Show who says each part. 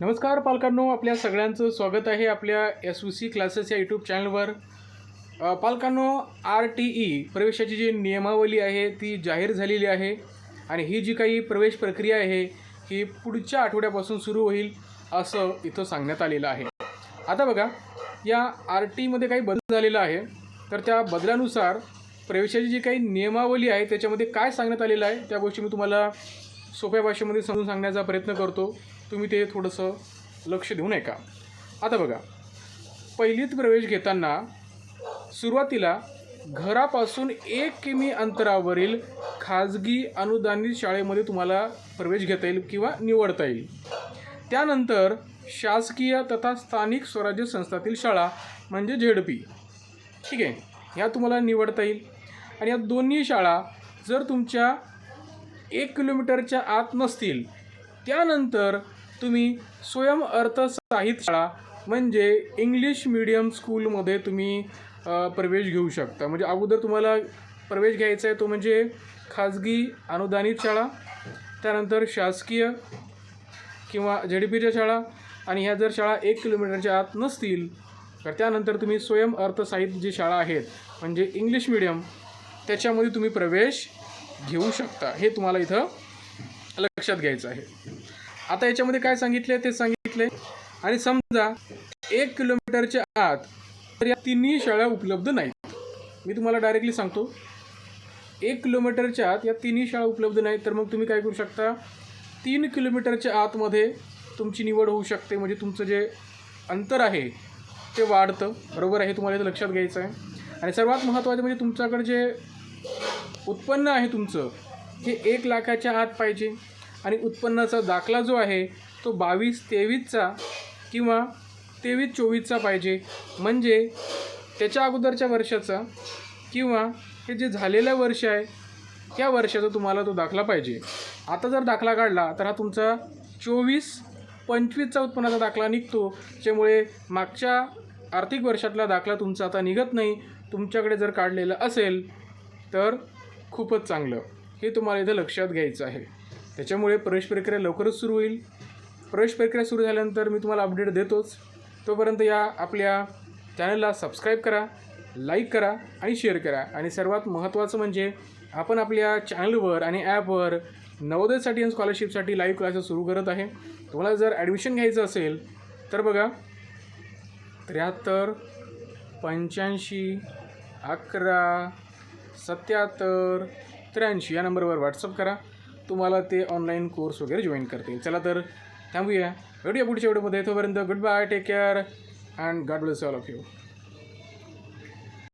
Speaker 1: नमस्कार पालकांनो आपल्या सगळ्यांचं स्वागत आहे आपल्या एस यू सी क्लासेस या यूट्यूब चॅनलवर पालकांनो आर टी ई प्रवेशाची जी नियमावली आहे ती जाहीर झालेली आहे आणि ही जी काही प्रवेश प्रक्रिया आहे ही पुढच्या आठवड्यापासून सुरू होईल असं इथं सांगण्यात आलेलं आहे. आता बघा या आर टीमध्ये काही बदल झालेला आहे. तर त्या बदलानुसार प्रवेशाची जी काही नियमावली आहे त्याच्यामध्ये काय सांगण्यात आलेलं आहे त्या गोष्टी मी तुम्हाला सोप्या भाषेमध्ये समजून सांगण्याचा प्रयत्न करतो. तुम्ही ते थोडंसं लक्ष देऊ नये का आता बघा. पहिलीत प्रवेश घेताना सुरुवातीला घरापासून एक किमी अंतरावरील खाजगी अनुदानित शाळेमध्ये तुम्हाला प्रवेश घेता येईल किंवा निवडता येईल. त्यानंतर शासकीय तथा स्थानिक स्वराज्य संस्थातील शाळा म्हणजे झेडपी. ठीक आहे? ह्या तुम्हाला निवडता येईल. आणि या दोन्ही शाळा जर तुमच्या एक किलोमीटरच्या आत नसतील. त्यानंतर तुम्ही स्वयं साहित्य शाळा म्हणजे इंग्लिश मीडियम स्कूलमध्ये तुम्ही प्रवेश घेऊ शकता. म्हणजे अगोदर तुम्हाला प्रवेश घ्यायचा आहे तो म्हणजे खाजगी अनुदानित शाळा त्यानंतर शासकीय किंवा जे डी पीच्या शाळा आणि ह्या जर शाळा एक किलोमीटरच्या आत नसतील तर त्यानंतर तुम्ही स्वयं साहित्य जी शाळा आहेत म्हणजे इंग्लिश मिडियम त्याच्यामध्ये तुम्ही प्रवेश घेऊ शकता. हे तुम्हाला इथं लक्षात घ्यायचं आहे. आता याच्यामध्ये काय सांगितले ते सांगितले आणि समजा एक किलोमीटरच्या आत तर या तिन्ही शाळा उपलब्ध नाहीत. मी तुम्हाला डायरेक्टली सांगतो. एक किलोमीटरच्या आत या तिन्ही शाळा उपलब्ध नाहीत तर मग तुम्ही काय करू शकता? तीन किलोमीटरच्या आतमध्ये तुमची निवड होऊ शकते. म्हणजे तुमचं जे अंतर आहे ते वाढतं. बरोबर आहे? हे तुम्हाला इथं लक्षात घ्यायचं आहे. आणि सर्वात महत्त्वाचं म्हणजे तुमच्याकडे जे उत्पन्न आहे तुमचं हे एक लाखाच्या आत पाहिजे. आणि उत्पन्नाचा दाखला जो आहे तो बावीस तेवीसचा किंवा तेवीस चोवीसचा पाहिजे. म्हणजे त्याच्या अगोदरच्या वर्षाचा किंवा हे जे झालेलं वर्ष आहे त्या वर्षाचा तुम्हाला तो दाखला पाहिजे. आता जर दाखला काढला तर हा तुमचा चोवीस पंचवीसचा उत्पन्नाचा दाखला निघतो त्यामुळे मागच्या आर्थिक वर्षातला दाखला तुमचा आता निघत नाही. तुमच्याकडे जर काढलेलं असेल तर खूपच चांगलं. हे तुम्हाला इथं लक्षात घ्यायचं आहे. त्याच्यामुळे प्रवेश प्रक्रिया लवकरच सुरू होईल. प्रवेश प्रक्रिया सुरू झाल्यानंतर मी तुम्हाला अपडेट देतोच. तोपर्यंत या आपल्या चॅनलला सबस्क्राईब करा लाईक करा आणि शेअर करा. आणि सर्वात महत्त्वाचं म्हणजे आपण आपल्या चॅनलवर आणि ॲपवर नवोदयसाठी आणि स्कॉलरशिपसाठी लाईव्ह क्लासेस सुरू करत आहे. तुम्हाला जर ॲडमिशन घ्यायचं असेल तर बघा त्र्याहत्तर पंच्याऐंशी अकरा सत्याहत्तर त्र्याऐंशी या नंबरवर व्हॉट्सअप करा. तुम्हाला ते ऑनलाईन कोर्स वगैरे जॉईन करतील चला तर थांबूया. भेटूया पुढच्या व्हिडिओमध्ये तोपर्यंत good bye take care and God bless all of you